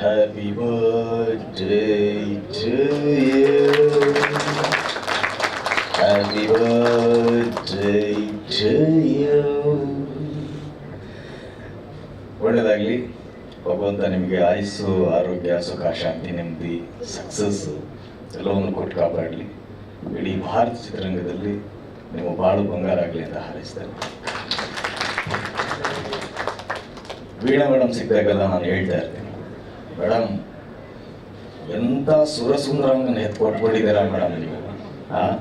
Happy birthday to you. Happy birthday to you. ಒಳ್ಳೆಯದಾಗಲಿ ಭಗವಂತ ನಿಮಗೆ ಆಯುಸ್ಸು, ಆರೋಗ್ಯ, ಸುಖ, ಶಾಂತಿ, ನೆಮ್ಮದಿ ಸಕ್ಸಸ್ ಎಲ್ಲವನ್ನು ಕೊಟ್ಟು ಕಾಪಾಡಲಿ ಇಡೀ ಭಾರತ ಚಿತ್ರರಂಗದಲ್ಲಿ ನಿಮ್ಮ ಬಾಳು ಬಂಗಾರ ಆಗಲಿ ಅಂತ ಹಾರೈಸ್ತೇನೆ ವೀಣಾ ಮೇಡಮ್ ಸಿಕ್ಕಾಗೆಲ್ಲ, ನಾನು ಹೇಳ್ತಾ ಮೇಡಮ್ ಎಂಥ ಸುರಸುಂದರಂಗನ ಎತ್ಕೊಟ್ಬಿಟ್ಟಿದ್ದೀರಾ ಮೇಡಮ್ ನೀವು? ಹಾಂ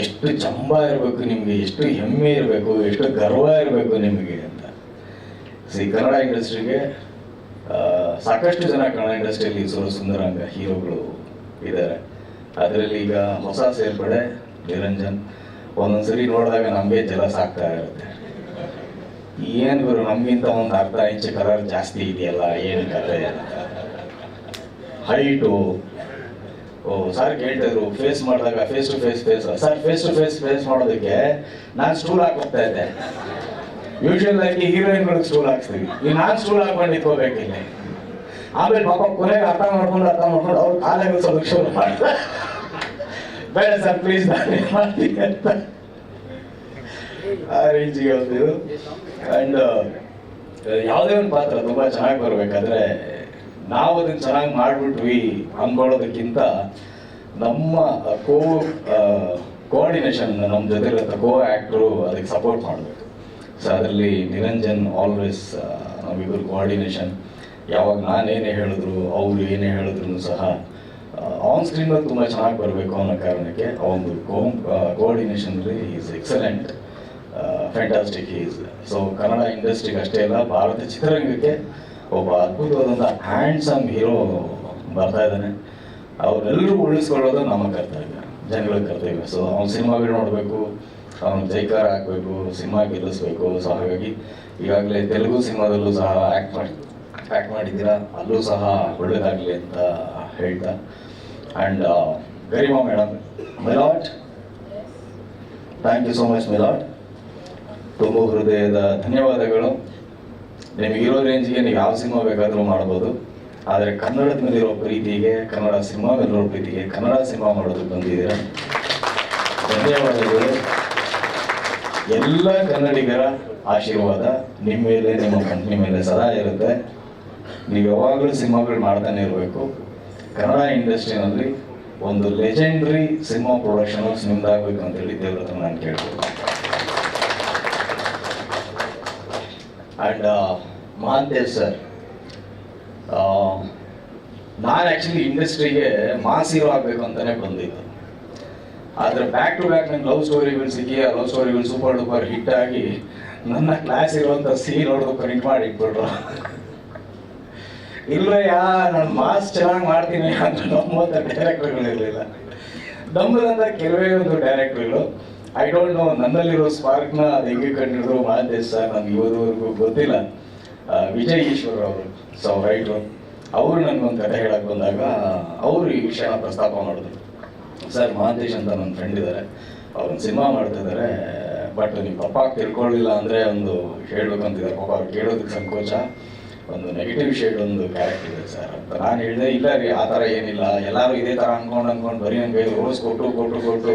ಎಷ್ಟು ಚಂಬ ಇರಬೇಕು ನಿಮಗೆ, ಎಷ್ಟು ಹೆಮ್ಮೆ ಇರಬೇಕು, ಎಷ್ಟು ಗರ್ವ ಇರಬೇಕು ನಿಮಗೆ ಅಂತ. ಸಿ, ಕನ್ನಡ ಇಂಡಸ್ಟ್ರಿಗೆ ಸಾಕಷ್ಟು ಜನ ಕನ್ನಡ ಇಂಡಸ್ಟ್ರಿಯಲ್ಲಿ ಸುರಸುಂದರಂಗ ಹೀರೋಗಳು ಇದ್ದಾರೆ. ಅದರಲ್ಲಿ ಈಗ ಹೊಸ ಸೇರ್ಪಡೆ, ನಿರಂಜನ್. ಒಂದೊಂದ್ಸರಿ ನೋಡಿದಾಗ ನಮಗೆ ಜಲಸ ಆಗ್ತಾ ಇರುತ್ತೆ. ಏನ್ ಗುರು, ನಮ್ಗಿಂತ ಒಂದು ಅರ್ಧ ಇಂಚ್ ಕಲರ್ ಜಾಸ್ತಿ ಇದೆಯಲ್ಲ, ಏನು ಕತೆ ಹೈಟು ಓ ಸರ್ ಕೇಳ್ತಿದ್ರು ಫೇಸ್ ಮಾಡಿದಾಗ face to face face sir face to face face ಮಾಡೋದಕ್ಕೆ ನಾನು ಸ್ಟೂಲ್ ಹಾಕೋಗ್ತಾ ಇದ್ದೆ. ಯೂಶಲ್ ಆಗಿ ಹೀರೋಯಿನ್ಗಳಿಗೆ ಸ್ಟೂಲ್ ಹಾಕ್ಸ್ತೀವಿ. ಈಗ ನಾನು ಸ್ಟೂಲ್ ಹಾಕೊಂಡು ನಿಂತ್ಕೋಬೇಕಿಲ್ಲ ಆಮೇಲೆ ಪಾಪ ಕೊನೆಗೆ ಅರ್ಥ ಮಾಡ್ಕೊಂಡು ಅರ್ಥ ಮಾಡ್ಕೊಂಡು ಅವ್ರು ಕಾಲೇಜ್ ಸ್ವಲ್ಪ ಶುರು ಮಾಡ್ತಾರೆ. ಬೇಡ ಸರ್ ಪ್ಲೀಸ್ ನಾನು ಅಂತ. ಆ ರೀತಿ ಹೋಗ್ತಿದ್ದು ಅಂಡ್ ಯಾವುದೇ ಒಂದು ಪಾತ್ರ ತುಂಬ ಚೆನ್ನಾಗಿ ಬರಬೇಕಾದ್ರೆ ನಾವು ಅದನ್ನು ಚೆನ್ನಾಗಿ ಮಾಡಿಬಿಟ್ವಿ ಅಂದ್ಕೊಳ್ಳೋದಕ್ಕಿಂತ ನಮ್ಮ ಕೋ ಕೋಆರ್ಡಿನೇಷನ್ ನಮ್ಮ ಜೊತೆ ಕೋ ಆ್ಯಕ್ಟ್ರು ಅದಕ್ಕೆ ಸಪೋರ್ಟ್ ಮಾಡಬೇಕು. ಸೊ ಅದರಲ್ಲಿ ನಿರಂಜನ್ ಆಲ್ವೇಸ್ ನಮ್ಮಿಬ್ಬರು ಕೋಆರ್ಡಿನೇಷನ್ ಯಾವಾಗ ನಾನೇನೇ ಹೇಳಿದ್ರು, ಅವರು ಏನೇ ಹೇಳಿದ್ರು ಸಹ ಆನ್ ಸ್ಕ್ರೀನಲ್ಲಿ ತುಂಬ ಚೆನ್ನಾಗಿ ಬರಬೇಕು ಅನ್ನೋ ಕಾರಣಕ್ಕೆ ಆ ಒಂದು ಕೋಮ್ ಕೋಆರ್ಡಿನೇಷನಲ್ಲಿ is excellent fantastic is so Kannada ಇಂಡಸ್ಟ್ರಿಗೆ ಅಷ್ಟೇ ಅಲ್ಲ ಭಾರತ ಚಿತ್ರರಂಗಕ್ಕೆ ಒಬ್ಬ ಅದ್ಭುತವಾದಂಥ ಹ್ಯಾಂಡ್ಸಮ್ ಹೀರೋ ಬರ್ತಾ ಇದ್ದಾನೆ. ಅವರೆಲ್ಲರೂ ಉಳಿಸ್ಕೊಳ್ಳೋದು ನಮ್ಮ ಕರ್ತವ್ಯ ಜನಗಳ ಕರ್ತವ್ಯ. ಸೊ ಅವ್ನ ಸಿನಿಮಾಗಳು ನೋಡಬೇಕು ಅವ್ನು ಜೈಕಾರ ಹಾಕಬೇಕು ಸಿನಿಮಾ ಗೆಲ್ಲಿಸ್ಬೇಕು. ಸೊ ಹಾಗಾಗಿ ಈಗಾಗಲೇ ತೆಲುಗು ಸಿನಿಮಾದಲ್ಲೂ ಸಹ ಆ್ಯಕ್ಟ್ ಮಾಡಿ ಆ್ಯಕ್ಟ್ ಮಾಡಿದ್ದೀರಾ? ಅಲ್ಲೂ ಸಹ ಒಳ್ಳೇದಾಗಲಿ ಅಂತ ಹೇಳ್ತಾ. And Garima madam Milat thank you so much Melat ತುಂಬ ಹೃದಯದ ಧನ್ಯವಾದಗಳು. ನಿಮಗೆ ಇರೋ ರೇಂಜ್ಗೆ ನೀವು ಯಾವ ಸಿನಿಮಾ ಬೇಕಾದರೂ ಮಾಡ್ಬೋದು. ಆದರೆ ಕನ್ನಡದ ಮೇಲಿರೋ ಪ್ರೀತಿಗೆ, ಕನ್ನಡ ಸಿನಿಮಾ ಮೇಲಿರೋ ಪ್ರೀತಿಗೆ ಕನ್ನಡ ಸಿನಿಮಾ ಮಾಡೋದಕ್ಕೆ ಬಂದಿದ್ದೀರ? ಧನ್ಯವಾದಗಳು. ಎಲ್ಲ ಕನ್ನಡಿಗರ ಆಶೀರ್ವಾದ ನಿಮ್ಮ ಮೇಲೆ, ನಿಮ್ಮ ಕಂಪ್ನಿ ಮೇಲೆ ಸದಾ ಇರುತ್ತೆ. ನೀವು ಯಾವಾಗಲೂ ಸಿನಿಮಾಗಳು ಮಾಡ್ತಾನೆ ಇರಬೇಕು. ಕನ್ನಡ ಇಂಡಸ್ಟ್ರಿನಲ್ಲಿ ಒಂದು ಲೆಜೆಂಡ್ರಿ ಸಿನಿಮಾ ಪ್ರೊಡಕ್ಷನ್ ನಿಮ್ದಾಗಬೇಕು ಅಂತೇಳಿ ದೇವ್ರ ನಾನು ಕೇಳ್ಬೋದು ಆ್ಯಂಡ್ ಮಹಾಂತೇಶ್ ಸರ್ ನಾನು ಆ್ಯಕ್ಚುಲಿ ಇಂಡಸ್ಟ್ರಿಗೆ ಮಾಸ್ ಆಗಬೇಕು ಅಂತಲೇ ಬಂದಿದ್ದು. ಆದರೆ ಬ್ಯಾಕ್ ಟು ಬ್ಯಾಕ್ ನಂಗೆ ಲವ್ ಸ್ಟೋರಿಗಳು ಸಿಕ್ಕಿ ಆ ಲವ್ ಸ್ಟೋರಿಗಳು ಸೂಪರ್ ಡೂಪರ್ ಹಿಟ್ ಆಗಿ ನನ್ನ ಕ್ಲಾಸ್ ಇರುವಂಥ ಸೀನ್ ಹೊಡೆದು ಪ್ರಿಂಟ್ ಮಾಡಿ ಇಟ್ಬಿಟ್ರು. ಯಾ ನಾನು ಮಾಸ್ ಚೆನ್ನಾಗಿ ಮಾಡ್ತೀನಿ ಅಂತ ನಮ್ಮಂಥ ಡೈರೆಕ್ಟರ್ಗಳು ಇರಲಿಲ್ಲ ನಮ್ಮದಂತ ಕೆಲವೇ ಒಂದು ಡೈರೆಕ್ಟರ್ಗಳು ಐ ಡೋಂಟ್ ನೋ ನನ್ನಲ್ಲಿರೋ ಸ್ಪಾರ್ಕ್ನ ಅದು ಹೆಂಗೆ ಕಂಡಿಡಿದ್ರು ಮಹಾದೇಶ್ ಸರ್, ನನಗೆ ಇವತ್ತುವರೆಗೂ ಗೊತ್ತಿಲ್ಲ. ವಿಜಯ್ ಈಶ್ವರ್ ಅವರು ಸೊ ರೈಟ್ರು ಅವರು ನನಗೊಂದು ಕತೆ ಹೇಳಕ್ಕೆ ಬಂದಾಗ, ಅವರು ಈ ವಿಷಯನ ಪ್ರಸ್ತಾಪ ಮಾಡಿದ್ರು. ಸರ್ ಮಹಾಂತೇಶ್ ಅಂತ ನನ್ನ ಫ್ರೆಂಡ್ ಇದ್ದಾರೆ ಅವ್ರನ್ನ ಸಿನಿಮಾ ಮಾಡ್ತಿದ್ದಾರೆ ಬಟ್ ನಿಮ್ಮ ಪಪ್ಪ ತಿಳ್ಕೊಳ್ಳಿಲ್ಲ ಅಂದರೆ ಒಂದು ಹೇಳ್ಬೇಕಂತಿದ್ದಾರೆ. ಪಾಪ ಅವ್ರು ಕೇಳೋದಕ್ಕೆ ಸಂಕೋಚ. ಒಂದು ನೆಗೆಟಿವ್ ಶೇಡ್ ಒಂದು ಕ್ಯಾರೆಕ್ಟರ್ ಇದೆ ಸರ್ ಅಂತ. ನಾನು ಹೇಳಿದೆ, ಇಲ್ಲ ರೀ, ಆ ಥರ ಏನಿಲ್ಲ. ಎಲ್ಲರೂ ಇದೇ ಥರ ಅನ್ಕೊಂಡು ಅನ್ಕೊಂಡು ಬರೀ ನನಗೆ ರೋಸ್ ಕೊಟ್ಟು ಕೊಟ್ಟು ಕೊಟ್ಟು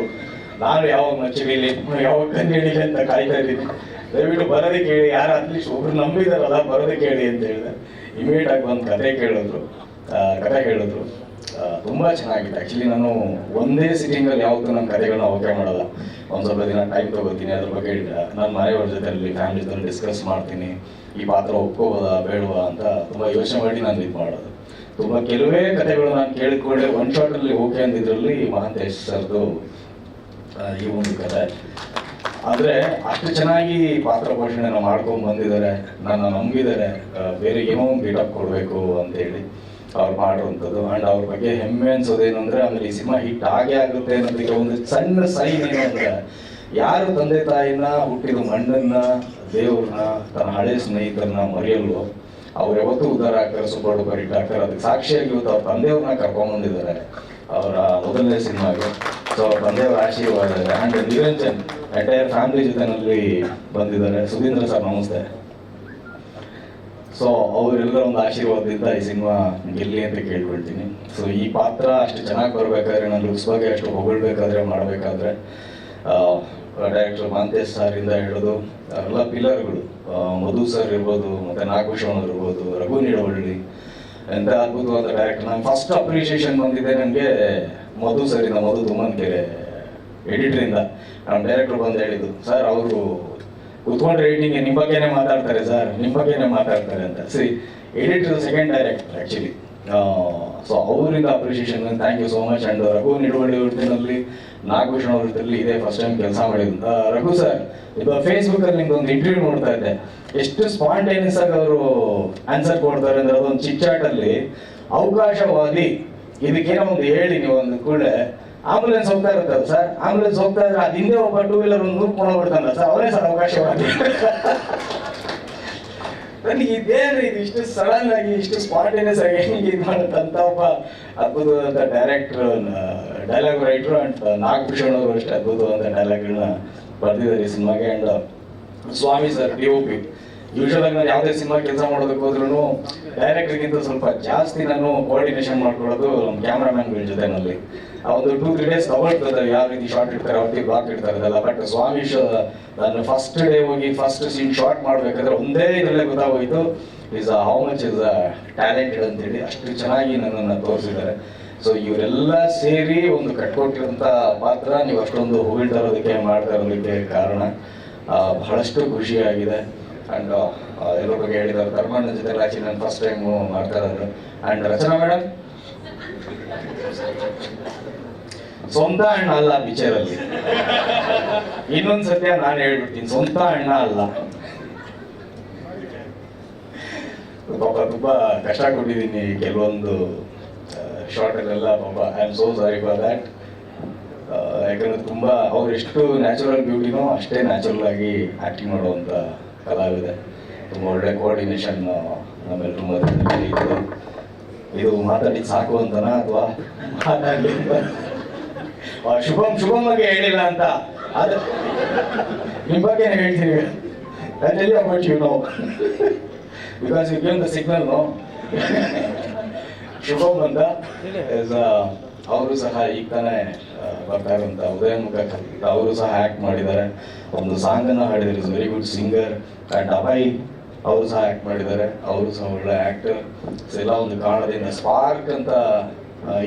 ನಾನು ಯಾವಾಗ ಮಚ್ಚಿಡಿಲಿ ಯಾವಾಗ ಕಂಡಿಡಿಲಿ ಅಂತ ಕಾಯ್ತಾ ಇದ್ದೀನಿ. ದಯವಿಟ್ಟು ಬರೋದಕ್ಕೆ ಕೇಳಿ, ಯಾರು ಅಟ್ಲೀಸ್ಟ್ ಒಬ್ರು ನಂಬಿದಾರಲ್ಲ ಬರೋದಕ್ಕೆ ಕೇಳಿ ಅಂತ ಹೇಳಿದೆ ಇಮಿಡಿಯೇಟ್ ಆಗಿ ಒಂದು ಕತೆ ಕೇಳಿದ್ರು. ಕತೆ ಹೇಳಿದ್ರು ತುಂಬ ಚೆನ್ನಾಗಿದೆ ಆ್ಯಕ್ಚುಲಿ ನಾನು ಒಂದೇ ಸಿಟ್ಟಿಂಗಲ್ಲಿ ಯಾವತ್ತೂ ನನ್ನ ಕತೆಗಳನ್ನ ಓಕೆ ಮಾಡಲ್ಲ. ಒಂದು ಸ್ವಲ್ಪ ದಿನ ಟೈಮ್ ತಗೋತೀನಿ, ಅದ್ರ ಬಗ್ಗೆ ನಾನು ಮನೆಯವ್ರ ಜೊತೆಯಲ್ಲಿ ಫ್ಯಾಮಿಲಿ ಜೊತೆ ಡಿಸ್ಕಸ್ ಮಾಡ್ತೀನಿ. ಈ ಪಾತ್ರ ಒಪ್ಕೋಬೋದಾ, ಬೇಡವಾ ಅಂತ ತುಂಬ ಯೋಚನೆ ಮಾಡಿ ನಾನು ಇದು ಮಾಡೋದು. ತುಂಬ ಕೆಲವೇ ಕತೆಗಳು ನಾನು ಕೇಳಿಕೊಂಡೆ ಒನ್ ಶಾಟಲ್ಲಿ ಓಕೆ ಅಂದಿದ್ರಲ್ಲಿ ಮಹಾಂತೇಶ್ ಸರ್ದು ಈ ಒಂದು ಕತೆ ಆದರೆ ಅಷ್ಟು ಚೆನ್ನಾಗಿ ಪಾತ್ರ ಪೋಷಣೆನ ಮಾಡ್ಕೊಂಡು ಬಂದಿದ್ದಾರೆ, ನನ್ನ ನಂಬಿದ್ದಾರೆ ಬೇರೆ ಏನೋ ಒಂದು ಬಿಟಪ್ ಕೊಡಬೇಕು ಅಂತೇಳಿ ಅವ್ರು ಮಾಡುವಂಥದ್ದು ಆ್ಯಂಡ್ ಅವ್ರ ಬಗ್ಗೆ ಹೆಮ್ಮೆ ಅನ್ಸೋದೇನು ಅಂದರೆ ಆಮೇಲೆ ಈ ಸಿನಿಮಾ ಹಿಟ್ ಆಗೇ ಆಗುತ್ತೆ ಅನ್ನೋದಕ್ಕೆ ಒಂದು ಸಣ್ಣ ಸೈನ್ ಏನು ಅಂದರೆ ಯಾರು ತಂದೆ ತಾಯಿನ, ಹುಟ್ಟಿದ ಮಣ್ಣನ್ನ ದೇವ್ರನ್ನ, ತನ್ನ ಹಳೆ ಸ್ನೇಹಿತರನ್ನ ಮರೆಯಲ್ವೋ, ಅವ್ರು ಯಾವತ್ತೂ ಉದ್ಧಾರ ಆಗ್ತಾರೆ ಸೂಪರ್ ಬರಿಟ್ ಆಗ್ತಾರೆ. ಅದಕ್ಕೆ ಸಾಕ್ಷಿಯಾಗಿ ಇವತ್ತು ಅವ್ರ ತಂದೆಯವ್ರನ್ನ ಕರ್ಕೊಂಡ್ಬಂದಿದ್ದಾರೆ ಅವರ ಮೊದಲನೇ ಸಿನಿಮಾಗೆ. ಸೊ ಬಂದೇ ಆಶೀರ್ವಾದ ಆ್ಯಂಡ್ ನಿರಂಜನ್ ಎಂಟೈರ್ ಫ್ಯಾಮಿಲಿ ಜೊತೆನಲ್ಲಿ ಬಂದಿದ್ದಾರೆ. ಸುಧೀಂದ್ರ ಸರ್, ನಮಸ್ತೆ. ಸೊ ಅವರೆಲ್ಲರ ಒಂದು ಆಶೀರ್ವಾದದಿಂದ ಈ ಸಿನಿಮಾ ಗೆಲ್ಲಿ ಅಂತ ಕೇಳ್ಕೊಳ್ತೀನಿ. ಸೊ ಈ ಪಾತ್ರ ಅಷ್ಟು ಚೆನ್ನಾಗಿ ಬರಬೇಕಾದ್ರೆ ನನ್ನ ಲುಕ್ಸ್ ಬಗ್ಗೆ ಅಷ್ಟು ಹೊಗಳ್ಬೇಕಾದ್ರೆ, ಮಾಡಬೇಕಾದ್ರೆ ಡೈರೆಕ್ಟರ್ ಮಾಂತೇಶ್ ಸರ್ ಇಂದ ಹಿಡಿದು ಎಲ್ಲ ಪಿಲ್ಲರ್ಗಳು ಮಧು ಸರ್ ಇರ್ಬೋದು, ಮತ್ತೆ ನಾಗಭೂಷಣ್ ಇರ್ಬೋದು, ರಘು ನಿಡವಳ್ಳಿ ಎಂತ ಅದ್ಭುತವಾದ ಡೈರೆಕ್ಟರ್ ನಾನು ಫಸ್ಟ್ ಅಪ್ರಿಷಿಯೇಷನ್ ಬಂದಿದೆ ನನಗೆ ಮಧು ಸರಿಂದ ಮಧು ತುಮನ್ಕೆರೆ ಎಡಿಟ್ರಿಂದ ನಮ್ಮ ಡೈರೆಕ್ಟರ್ ಬಂದು ಹೇಳಿದ್ದು ಸರ್ ಅವರು ಕುತ್ಕೊಂಡ್ರೆ ಎಡಿಟಿಂಗ್ ನಿಮ್ಮ ಬಗ್ಗೆನೇ ಮಾತಾಡ್ತಾರೆ ಸರ್ ನಿಮ್ಮ ಬಗ್ಗೆನೇ ಮಾತಾಡ್ತಾರೆ ಅಂತ. ಸರಿ editor second director actually so ಅವರಿಂದ appreciation thank you so much and Raghu Niduvalli ವೃತ್ತಿನಲ್ಲಿ Nagabhushana ವೃತ್ತಿಯಲ್ಲಿ ಇದೇ ಫಸ್ಟ್ ಟೈಮ್ ಕೆಲಸ ಮಾಡಿದಂತ ರಘು ಸರ್ ಇದು ಫೇಸ್ಬುಕ್ ಅಲ್ಲಿ ನಿಮ್ಗೆ ಒಂದು ಇಂಟರ್ವ್ಯೂ ನೋಡ್ತಾ ಇದ್ದೆ. ಎಷ್ಟು ಸ್ಪಾಂಟೇನಿಯಸ್ ಆಗಿ ಅವರು ಆನ್ಸರ್ ಕೊಡ್ತಾರೆ ಅಂದ್ರೆ ಅದೊಂದು ಚಿಚ್ಚಾಟಲ್ಲಿ, ಅವಕಾಶವಾದಿ, ಇದಕ್ಕೇನೋ ಒಂದು ಹೇಳಿ ನೀವು ಒಂದು ಕೂಡಲೇ ಆಂಬುಲೆನ್ಸ್ ಹೋಗ್ತಾ ಇರುತ್ತಲ್ಲ ಸರ್ ಆಂಬುಲೆನ್ಸ್ ಹೋಗ್ತಾ ಇದ್ರೆ ಅದ್ ಹಿಂದೆ ಒಬ್ಬ ಟೂ ವೀಲರ್ ಒಂದು ನೂರ್ಕೊಂಡು ಹೋಗ್ಬಿಡ್ತಾನಲ್ಲ ಸರ್ ಅವರೇ ಸರ್ ಅವಕಾಶವಾದಿ. ನನಗೆ ಇದೇನು ಇದು ಇಷ್ಟು ಸಡನ್ ಆಗಿ ಇಷ್ಟು ಸ್ಪಾಂಟೇನಿಯಸ್ ಆಗಿ ಹೆಂಗೆ ಇದು ಮಾಡುತ್ತಂತ ಒಬ್ಬ ಅದ್ಭುತವಾದ director dialogue writer and Nagabhushan ಅವರು ಅಷ್ಟೇ ಅದ್ಭುತವಾದ ಡೈಲಾಗ್ಗಳನ್ನ ಬರೆದಿದ್ದಾರೆ ಈ ಸಿನಿಮಾಗೆ. And Swamy sir D O P usual ಆಗಿ ನಾನು ಯಾವುದೇ ಸಿನಿಮಾ ಕೆಲಸ ಮಾಡೋದಕ್ಕೆ ಹೋದ್ರೂ ಡೈರೆಕ್ಟರ್ಗಿಂತ ಸ್ವಲ್ಪ ಜಾಸ್ತಿ ನಾನು ಕೋಆರ್ಡಿನೇಷನ್ ಮಾಡ್ಕೊಳ್ಳೋದು ನಮ್ಮ ಕ್ಯಾಮ್ರಾಮನ್ಗಳ ಜೊತೆನಲ್ಲಿ. ಒಂದು ಟೂ ತ್ರೀ ಡೇಸ್ ತಗೊಳ್ತದೆ ಯಾವ ರೀತಿ ಶಾರ್ಟ್ ಇಡ್ತಾರೆ? ಅವ್ರಿಗೆ ಬ್ಲಾಕ್ ಇಡ್ತಾರೆ ಅದೆಲ್ಲ ಬಟ್ ಸ್ವಾಮಿ ನಾನು ಫಸ್ಟ್ ಡೇ ಹೋಗಿ ಫಸ್ಟ್ ಸೀನ್ ಶಾರ್ಟ್ ಮಾಡ್ಬೇಕಾದ್ರೆ ಒಂದೇ ಇದರಲ್ಲೇ ಗೊತ್ತಾಗೋಯ್ತು. Is how much is talented ಅಂತೇಳಿ ಅಷ್ಟು ಚೆನ್ನಾಗಿ ನನ್ನನ್ನು ತೋರಿಸಿದ್ದಾರೆ. ಸೊ ಇವರೆಲ್ಲ ಸೇರಿ ಒಂದು ಕಟ್ಕೊಟ್ಟಿರೋಂಥ ಪಾತ್ರ, ನೀವು ಅಷ್ಟೊಂದು ಹೊಗಳ್ತಾ ಇರೋದಕ್ಕೆ ಮಾಡ್ತಾ ಇರೋದಕ್ಕೆ ಕಾರಣ ಬಹಳಷ್ಟು ಖುಷಿಯಾಗಿದೆ. ಆ್ಯಂಡ್ ಎಲ್ಲರ ಬಗ್ಗೆ ಹೇಳಿದ್ದಾರೆ ಜೊತೆ ರಾಜಿ ನಾನು ಫಸ್ಟ್ ಟೈಮು ಮಾಡ್ತಾ ಇರೋದು. ಆ್ಯಂಡ್ ರಚನಾ ಮೇಡಮ್ ಸ್ವಂತ ಅಣ್ಣ ಅಲ್ಲ ಪಿಕ್ಚರಲ್ಲಿ ಇನ್ನೊಂದ್ ಸತ್ಯ ನಾನು ಹೇಳ್ಬಿಡ್ತೀನಿ, ಸ್ವಂತ ಅಣ್ಣ ಅಲ್ಲ. ಪಾಪ, ತುಂಬಾ ಕಷ್ಟ ಕೊಟ್ಟಿದ್ದೀನಿ ಕೆಲವೊಂದು ಶಾರ್ಟಲ್ಲೆಲ್ಲ ಪಾಪ I am so sorry for that ಯಾಕಂದ್ರೆ ತುಂಬಾ, ಅವ್ರು ಎಷ್ಟು ನ್ಯಾಚುರಲ್ ಬ್ಯೂಟಿನೋ ಅಷ್ಟೇ ನ್ಯಾಚುರಲ್ ಆಗಿ ಆಕ್ಟಿಂಗ್ ಮಾಡುವಂತ ಕಲಾವಿದೆ. ತುಂಬ ಒಳ್ಳೆ ಕೋಆರ್ಡಿನೇಷನ್ ಆಮೇಲೆ ಮಧ್ಯದಲ್ಲಿ ಇದು ಮಾತಾಡಿ ಸಾಕು ಅಂತನಾ ಅಥವಾ ಮಾತಾಡ್ಲಿ ಶುಭಂ ಶುಭಂ ಬಗ್ಗೆ ಹೇಳಿಲ್ಲ ಅಂತ. ಅದು ನಿಮ್ಮ ಬಗ್ಗೆ ಹೇಳ್ತೀವಿ ಅದೆಲ್ಲ about you know because you give the signal no Shubham ಅಂತ ಅವರು ಸಹ ಈಗ ತಾನೇ ಬರ್ತಾ ಇರುವಂತ ಉದಯಮುಖ ಅವರು ಸಹ ಆಕ್ಟ್ ಮಾಡಿದ್ದಾರೆ. ಒಂದು ಸಾಂಗ್ ಅನ್ನ ಹಾಡಿದ್ರು. ವೆರಿ ಗುಡ್ ಸಿಂಗರ್ ಅಂಡ್ ಅಬಾಯಿ ಅವರು ಸಹ ಆಕ್ಟ್ ಮಾಡಿದ್ದಾರೆ. ಅವರು ಸಹ ಒಳ್ಳೆ ಆಕ್ಟರ್ ಎಲ್ಲ ಒಂದು ಕಾರಣದಿಂದ ಸ್ಪಾರ್ಕ್ ಅಂತ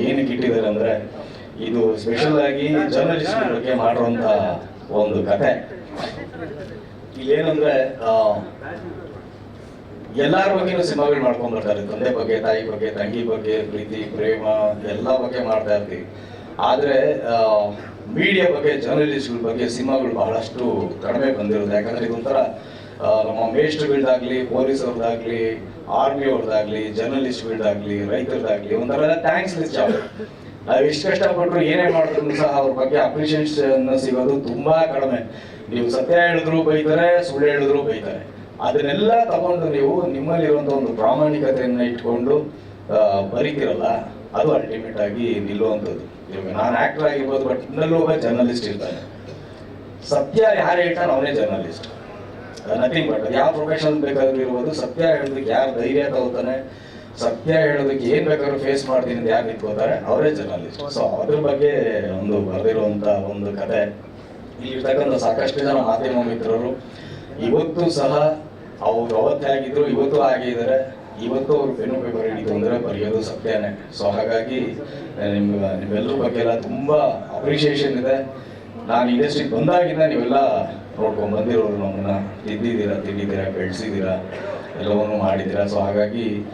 ಏನಕ್ಕೆ ಇಟ್ಟಿದ್ದಾರೆ ಅಂದ್ರೆ ಇದು ಸ್ಪೆಷಲ್ ಆಗಿ ಜರ್ನಲಿಸ್ಟ್ ಬಗ್ಗೆ ಮಾಡಿರುವಂತ ಒಂದು ಕತೆ. ಇಲ್ಲೇನಂದ್ರೆ ಎಲ್ಲರ ಬಗ್ಗೆನೂ ಸಿನಿಮಾಗಳು ಮಾಡ್ಕೊಂಡ್ ಬರ್ತಾರೆ ತಂದೆ ಬಗ್ಗೆ, ತಾಯಿ ಬಗ್ಗೆ, ತಂಗಿ ಬಗ್ಗೆ, ಪ್ರೀತಿ, ಪ್ರೇಮ, ಎಲ್ಲ ಬಗ್ಗೆ ಮಾಡ್ತಾ ಇರ್ತೀವಿ ಆದ್ರೆ ಮೀಡಿಯಾ ಬಗ್ಗೆ ಜರ್ನಲಿಸ್ಟ್ಗಳ ಬಗ್ಗೆ ಸಿನಿಮಾಗಳು ಬಹಳಷ್ಟು ಕಡಿಮೆ ಬಂದಿರೋದು. ಯಾಕಂದ್ರೆ ಇದೊಂಥರ ನಮ್ಮ ಮೇಸ್ಟ್ರಗಳದಾಗ್ಲಿ ಪೊಲೀಸ್ ಅವ್ರದ್ದಾಗ್ಲಿ ಆರ್ಮಿ ಅವ್ರದ್ದಾಗ್ಲಿ ಜರ್ನಲಿಸ್ಟ್ಗಳದಾಗ್ಲಿ ರೈತರದಾಗ್ಲಿ ಒಂಥರ ಥ್ಯಾಂಕ್ಸ್ ಲಿಸ್ಟ್ ಜಾಬ್ ಎಷ್ಟು ಕಷ್ಟಪಟ್ಟರು ಏನೇ ಮಾಡಿದ್ರು ಸಹ ಅವ್ರ ಬಗ್ಗೆ ಅಪ್ರಿಷಿಯೇಷನ್ ಸಿಗೋದು ತುಂಬಾ ಕಡಿಮೆ. ನೀವು ಸತ್ಯ ಹೇಳಿದ್ರು ಬೈತಾರೆ ಸುಳ್ಳು ಹೇಳಿದ್ರು ಬೈತಾರೆ. ಅದನ್ನೆಲ್ಲ ತಗೊಂಡು ನೀವು ನಿಮ್ಮಲ್ಲಿರುವಂತ ಒಂದು ಪ್ರಾಮಾಣಿಕತೆಯನ್ನ ಇಟ್ಕೊಂಡು ಆ, ಬರೀತಿರಲ್ಲ ಅದು ಅಲ್ಟಿಮೇಟ್ ಆಗಿ ನಿಲ್ಲುವಂಥದ್ದು. ಇವಾಗ ನಾನು ಆಕ್ಟರ್ ಆಗಿರ್ಬೋದು ಬಟ್ ಇನ್ನಲ್ಲೂ ಒಬ್ಬ ಜರ್ನಲಿಸ್ಟ್ ಇರ್ತಾನೆ. ಸತ್ಯ ಯಾರು ಹೇಳ್ತಾನೆ ಅವನೇ ಜರ್ನಲಿಸ್ಟ್ ನಥಿಂಗ್ ಬಟ್ ಯಾವ ಪ್ರೊಫೆಷನ್ ಬೇಕಾದ್ರೂ ಇರ್ಬೋದು ಸತ್ಯ ಹೇಳೋದಕ್ಕೆ ಯಾರು ಧೈರ್ಯ ತಗೋತಾನೆ ಸತ್ಯ ಹೇಳೋದಕ್ಕೆ ಏನ್ ಬೇಕಾದ್ರೂ ಫೇಸ್ ಮಾಡ್ತೀನಿ ಅಂತ ಯಾರು ನಿಂತ್ಕೋತಾರೆ? ಅವರೇ ಜರ್ನಲಿಸ್ಟ್ ಸೊ ಅದ್ರ ಬಗ್ಗೆ ಒಂದು ಬರೆದಿರುವಂತ ಒಂದು ಕತೆ. ಇಲ್ಲಿರ್ತಕ್ಕಂಥ ಸಾಕಷ್ಟು ಜನ ಮಾಧ್ಯಮ ಮಿತ್ರರು, ಇವತ್ತು ಸಹ ಅವ್ರು ಅವತ್ತೇ ಆಗಿದ್ರು ಇವತ್ತು ಹಾಗೆ ಇದ್ದಾರೆ ಇವತ್ತು ಅವ್ರು ಪೆನ್ನು ಪೇಪರ್ ಹಿಡಿತು ಅಂದ್ರೆ ಬರೆಯೋದು ಸತ್ಯನೇ. ಸೊ ಹಾಗಾಗಿ ನಿಮ್ ನಿಮ್ಮೆಲ್ಲರ ಬಗ್ಗೆ ಎಲ್ಲ ತುಂಬಾ ಅಪ್ರಿಷಿಯೇಷನ್ ಇದೆ. ನಾನು ಇಂಡಸ್ಟ್ರಿಗೆ ಬಂದಾಗಿಂದ ನೀವೆಲ್ಲ ನೋಡ್ಕೊಂಡ್ ಬಂದಿರೋರು ನಮ್ಮನ್ನ. ತಿದ್ದಿದ್ದೀರಾ ತಿಂದಿದ್ದೀರಾ, ಬೆಳೆಸಿದ್ದೀರಾ? ಎಲ್ಲವನ್ನು ಮಾಡಿದ್ದೀರಾ? ಸೊ ಹಾಗಾಗಿ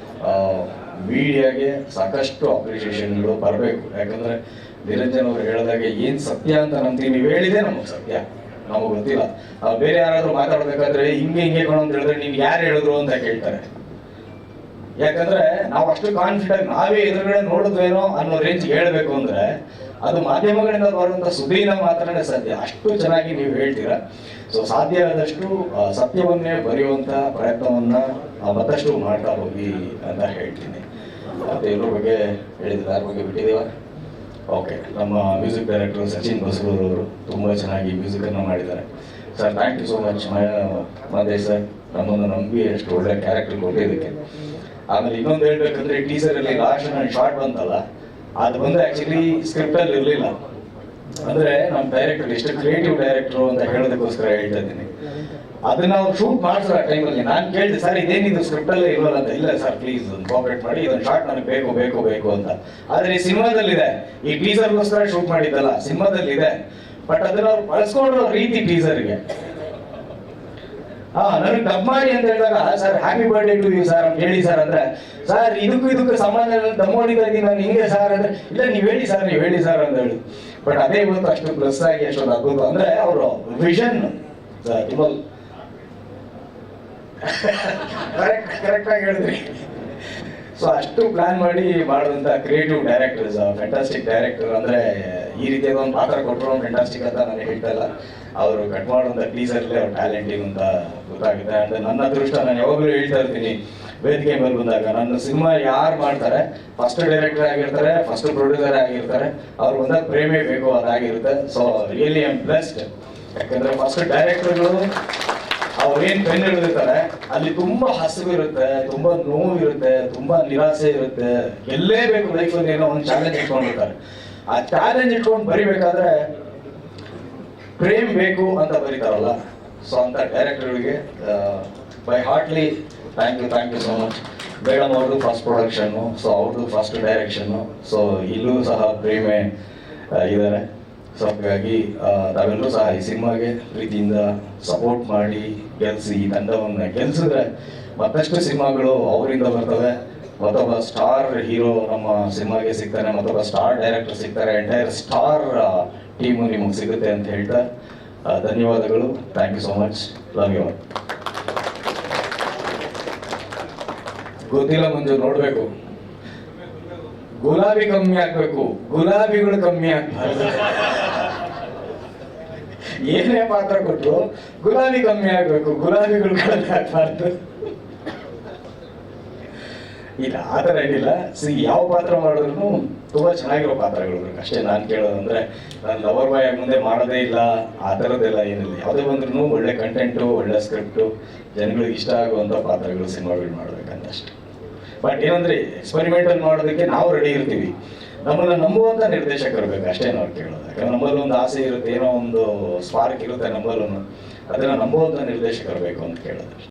ಮೀಡಿಯಾಗೆ ಸಾಕಷ್ಟು ಅಪ್ರಿಷಿಯೇಷನ್ಗಳು ಬರಬೇಕು. ಯಾಕಂದ್ರೆ, ನಿರಂಜನ್ ಅವರು ಹೇಳಿದಾಗ ಏನು ಸತ್ಯ ಅಂತ ನಂಬ್ತೀವಿ ನೀವು ಹೇಳಿದೆ ನಮಗೆ ಸತ್ಯ. ನಮಗೆ ಗೊತ್ತಿಲ್ಲ. ಬೇರೆ ಯಾರಾದ್ರೂ ಮಾತಾಡ್ಬೇಕಾದ್ರೆ, ಹಿಂಗೆ ಹಿಂಗೆ ಕಣೋ ಅಂತ ಹೇಳಿದ್ರೆ ನೀವು ಯಾರು ಹೇಳಿದ್ರು ಅಂತ ಕೇಳ್ತಾರೆ. ಯಾಕಂದ್ರೆ, ನಾವು ಅಷ್ಟು ಕಾನ್ಫಿಡೆಂಟ್ ನಾವೇ ಎದುರುಗಡೆ ನೋಡಿದ್ವೇನೋ ಅನ್ನೋ ರೇಂಜ್ ಹೇಳ್ಬೇಕು ಅಂದ್ರೆ ಅದು ಮಾಧ್ಯಮಗಳಿಂದ ಬರುವಂತ ಸುದ್ದಿನ ಮಾತ್ರನೇ ಸಾಧ್ಯ. ಅಷ್ಟು ಚೆನ್ನಾಗಿ ನೀವು ಹೇಳ್ತೀರಾ? ಸೊ ಸಾಧ್ಯ ಆದಷ್ಟು ಸತ್ಯವನ್ನೇ ಬರೆಯುವಂತ ಪ್ರಯತ್ನವನ್ನ ಮತ್ತಷ್ಟು ಮಾಡ್ತಾ ಹೋಗಿ ಅಂತ ಹೇಳ್ತೀನಿ. ಮತ್ತೆ ಇದ್ರ ಬಗ್ಗೆ ಹೇಳಿದ್ರೆ ಬಗ್ಗೆ ಬಿಟ್ಟಿದ್ದೀವ ಓಕೆ ನಮ್ಮ ಮ್ಯೂಸಿಕ್ ಡೈರೆಕ್ಟರ್ ಸಚಿನ್ ಬಸರೂರ್ ಅವರು ತುಂಬಾ ಚೆನ್ನಾಗಿ ಮ್ಯೂಸಿಕ್ ಅನ್ನ ಮಾಡಿದ್ದಾರೆ. Sir thank you so much Mahesh sir, ನಮ್ಮನ್ನು ನಂಬಿ ಅಷ್ಟು ಒಳ್ಳೆ ಕ್ಯಾರೆಕ್ಟರ್ ಕೊಟ್ಟಿದ್ದಕ್ಕೆ. ಆಮೇಲೆ ಇನ್ನೊಂದು ಹೇಳ್ಬೇಕಂದ್ರೆ ಟೀಸರ್ ಅಲ್ಲಿ ಲಾಸ್ಟ್ ಶಾರ್ಟ್ ಬಂತಲ್ಲ? ಅದು ಬಂದು ಆಕ್ಚುಲಿ ಸ್ಕ್ರಿಪ್ಟ್ ಅಲ್ಲಿ ಇರಲಿಲ್ಲ. ಅಂದ್ರೆ ನಮ್ಮ ಡೈರೆಕ್ಟರ್ ಎಷ್ಟು ಕ್ರಿಯೇಟಿವ್ ಡೈರೆಕ್ಟರ್ ಅಂತ ಹೇಳೋದಕ್ಕೋಸ್ಕರ ಹೇಳ್ತಾ ಇದ್ದೀನಿ. ಅದನ್ನ ಅವ್ರು ಶೂಟ್ ಮಾಡಿಸೋ ಆ ಟೈಮಲ್ಲಿ ನಾನು ಕೇಳಿದೆ, ಸರ್, ಇದೇನಿದು ಸ್ಕ್ರಿಪ್ಟ್ ಅಲ್ಲೇ ಇಲ್ವಲ್ಲ ಅಂತ? ಇಲ್ಲ ಸರ್ ಪ್ಲೀಸ್ ಕೋಆಪರೇಟ್ ಮಾಡಿ, ಇದೊಂದು ಶಾರ್ಟ್ ನನಗೆ ಬೇಕು ಬೇಕು ಬೇಕು ಅಂತ. ಆದ್ರೆ ಈ ಸಿನಿಮಾದಲ್ಲಿದೆ. ಈ ಟೀಸರ್ಗೋಸ್ಕರ ಶೂಟ್ ಮಾಡಿದ್ದಲ್ಲ, ಸಿನಿಮಾದಲ್ಲಿದೆ. ಬಟ್ ಅದನ್ನ ಅವ್ರು ಬಳಸ್ಕೊಂಡ್ರ ರೀತಿ ಟೀಸರ್ಗೆ ಹಾ, ನನಗೆ ಡಬ್ ಮಾಡಿ ಅಂತ ಹೇಳಿದಾಗ, sir happy birthday to you sir ಅಂತ ಹೇಳಿ ಸರ್ ಅಂದ್ರೆ, ಸರ್, ಇದಕ್ಕೂ ಇದಕ್ಕೂ ಸಂಬಂಧ ಇಲ್ಲ ಹೊಡಿತಾ ನಾನು ಹಿಂಗೆ ಸರ್ ಅಂದ್ರೆ, ಇಲ್ಲ, ನೀವು ಹೇಳಿ ಸರ್ ನೀವು ಹೇಳಿ ಸರ್ ಅಂತ ಹೇಳಿ. ಬಟ್ ಅದೇ ಇವತ್ತು ಅಷ್ಟು ಪ್ಲಸ್ ಆಗಿ ಅಷ್ಟೊಂದು ಅದ್ಭುತ. ಅಂದ್ರೆ, ಅವರು ವಿಷನ್ ಕರೆಕ್ಟ್ ಕರೆಕ್ಟ್ ಆಗಿ ಹೇಳಿದ್ರಿ. ಸೊ ಅಷ್ಟು ಪ್ಲಾನ್ ಮಾಡಿ ಮಾಡಿದಂತ ಕ್ರಿಯೇಟಿವ್ ಡೈರೆಕ್ಟರ್ಸ್ ಫ್ಯಾಂಟಾಸ್ಟಿಕ್ ಡೈರೆಕ್ಟರ್ ಅಂದ್ರೆ ಈ ರೀತಿಯಾದ ಒಂದು ಪಾತ್ರ ಕೊಟ್ಟರು ಫ್ಯಾಂಟಾಸ್ಟಿಕ್ ಅಂತ ನಾನು ಹೇಳ್ತಾ ಇಲ್ಲ. ಅವರು ಕಟ್ ಮಾಡುವಂತ ಟೀಸರ್ಲೇ ಅವ್ರ ಟ್ಯಾಲೆಂಟ್ ಏನು ಅಂತ ಗೊತ್ತಾಗುತ್ತೆ. ಅಂಡ್ ನನ್ನ ಅದೃಷ್ಟ ನಾನು ಯಾವಾಗಲೂ ಹೇಳ್ತಾ ಇರ್ತೀನಿ. ವೇದಿಕೆ ಮೇಲೆ ಬಂದಾಗ ನನ್ನ ಸಿನಿಮಾ ಯಾರು ಮಾಡ್ತಾರೆ? ಫಸ್ಟ್ ಡೈರೆಕ್ಟರ್ ಆಗಿರ್ತಾರೆ ಫಸ್ಟ್ ಪ್ರೊಡ್ಯೂಸರ್ ಆಗಿರ್ತಾರೆ. ಅವ್ರು ಬಂದಾಗ ಪ್ರೇಮೆ ಬೇಕು, ಅದಾಗಿರುತ್ತೆ. ಸೊ ರಿಯಲಿ ಐಮ್ ಬೆಸ್ಟ್ ಯಾಕಂದ್ರೆ ಫಸ್ಟ್ ಡೈರೆಕ್ಟರ್ಗಳು ಅವ್ರೇನ್ ಪೆನ್ ಹಿಡಿದಿರ್ತಾರೆ, ಅಲ್ಲಿ ತುಂಬಾ ಹಸಿವು ಇರುತ್ತೆ, ತುಂಬಾ ನೋವು ಇರುತ್ತೆ, ತುಂಬಾ ನಿರಾಸೆ ಇರುತ್ತೆ. ಎಲ್ಲೇ ಬೇಕು ಲೈಫ್ ಅಲ್ಲಿ ಏನೋ ಒಂದು ಚಾಲೆಂಜ್ ಇಟ್ಕೊಂಡಿರ್ತಾರೆ ಆ ಚಾಲೆಂಜ್ ಇಟ್ಕೊಂಡು ಬರಿಬೇಕಾದ್ರೆ ಪ್ರೇಮ್ ಬೇಕು ಅಂತ ಬರೀತಾರಲ್ಲ. ಸೊ ಅಂತ ಡೈರೆಕ್ಟರ್ಗಳಿಗೆ by heartly thank you thank you so much madam ಅವ್ರದ್ದು ಫಸ್ಟ್ ಪ್ರೊಡಕ್ಷನ್ನು ಸೊ ಅವ್ರದ್ದು ಫಸ್ಟ್ ಡೈರೆಕ್ಷನ್ನು ಸೊ ಇಲ್ಲೂ ಸಹ ಪ್ರೇಮೆ ಇದ್ದಾರೆ ಸೊ ಹಾಗಾಗಿ ತಾವೆಲ್ಲರೂ ಸಹ ಈ ಸಿನಿಮಾಗೆ ಪ್ರೀತಿಯಿಂದ ಸಪೋರ್ಟ್ ಮಾಡಿ, ಗೆಲ್ಸಿ ಈ ತಂಡವನ್ನು ಗೆಲ್ಸಿದ್ರೆ ಮತ್ತಷ್ಟು ಸಿನಿಮಾಗಳು ಅವರಿಂದ ಬರ್ತವೆ. ಮತ್ತೊಬ್ಬ ಸ್ಟಾರ್ ಹೀರೋ ನಮ್ಮ ಸಿನಿಮಾಗೆ ಸಿಗ್ತಾನೆ ಮತ್ತೊಬ್ಬ ಸ್ಟಾರ್ ಡೈರೆಕ್ಟರ್ ಸಿಗ್ತಾರೆ ಎಂಟೈರ್ ಸ್ಟಾರ್ ಟೀಮು ನಿಮಗೆ ಸಿಗುತ್ತೆ ಅಂತ ಹೇಳ್ತಾ ಧನ್ಯವಾದಗಳು. Thank you so much love ಗೊತ್ತಿಲ್ಲ ಮುಂದೆ ನೋಡ್ಬೇಕು. ಗುಲಾಬಿ ಕಮ್ಮಿ ಆಗ್ಬೇಕು. ಗುಲಾಬಿಗಳು ಕಮ್ಮಿ ಆಗ್ಬಾರ್ದು. ಏನೇ ಪಾತ್ರ ಕೊಟ್ಟರು ಗುಲಾಬಿ ಕಮ್ಮಿ ಆಗ್ಬೇಕು. ಗುಲಾಬಿಗಳು ಕಡಿಮೆ ಆಗ್ಬಾರ್ದು. ಇಲ್ಲ, ಆ ಥರ ಏನಿಲ್ಲ. ಸಿ ಯಾವ ಪಾತ್ರ ಮಾಡಿದ್ರು ತುಂಬಾ ಚೆನ್ನಾಗಿರೋ ಪಾತ್ರಗಳು ಅಷ್ಟೇ ನಾನು ಕೇಳೋದಂದ್ರೆ, ನಾನು ಲವರ್ ಬಾಯ್ ಮುಂದೆ ಮಾಡೋದೇ ಇಲ್ಲ, ಆ ಥರದ್ದೆಲ್ಲ ಏನಿಲ್ಲ. ಯಾವುದೇ ಬಂದ್ರೂ ಒಳ್ಳೆ ಕಂಟೆಂಟು ಒಳ್ಳೆ ಸ್ಕ್ರಿಪ್ಟು ಜನಗಳಿಗೆ ಇಷ್ಟ ಆಗುವಂಥ ಪಾತ್ರಗಳು ಸಿನಿಮಾಗಳು ಮಾಡ್ಬೇಕಂತ ಅಷ್ಟೇ. ಬಟ್ ಏನಂದ್ರೆ ಎಕ್ಸ್ಪೆರಿಮೆಂಟಲ್ ಮಾಡೋದಕ್ಕೆ ನಾವು ರೆಡಿ ಇರ್ತೀವಿ. ನಮ್ಮನ್ನ ನಂಬುವಂತ ನಿರ್ದೇಶಕರು ಬೇಕು, ಅಷ್ಟೇ ನಾವು ಕೇಳೋದು. ಯಾಕಂದ್ರೆ ನಮ್ಮಲ್ಲಿ ಒಂದು ಆಸೆ ಇರುತ್ತೆ, ಏನೋ ಒಂದು ಸ್ಪಾರ್ಕ್ ಇರುತ್ತೆ ನಮ್ಮಲ್ಲೂ ಅದನ್ನ ನಂಬುವಂತ ನಿರ್ದೇಶಕರು ಬೇಕು ಅಂತ ಕೇಳೋದು